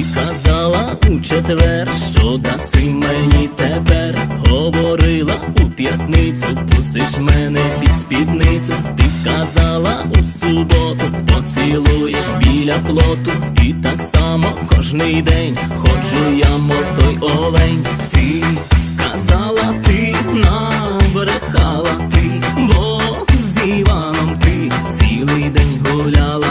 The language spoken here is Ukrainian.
Ти казала у четвер, що даси мені тепер. Говорила у п'ятницю, пустиш мене під спідницю. Ти казала у суботу, поцілуєш біля плоту. І так само кожний день ходжу я, мов той олень. Ти казала, ти набрехала ти, бо з Іваном ти цілий день гуляла.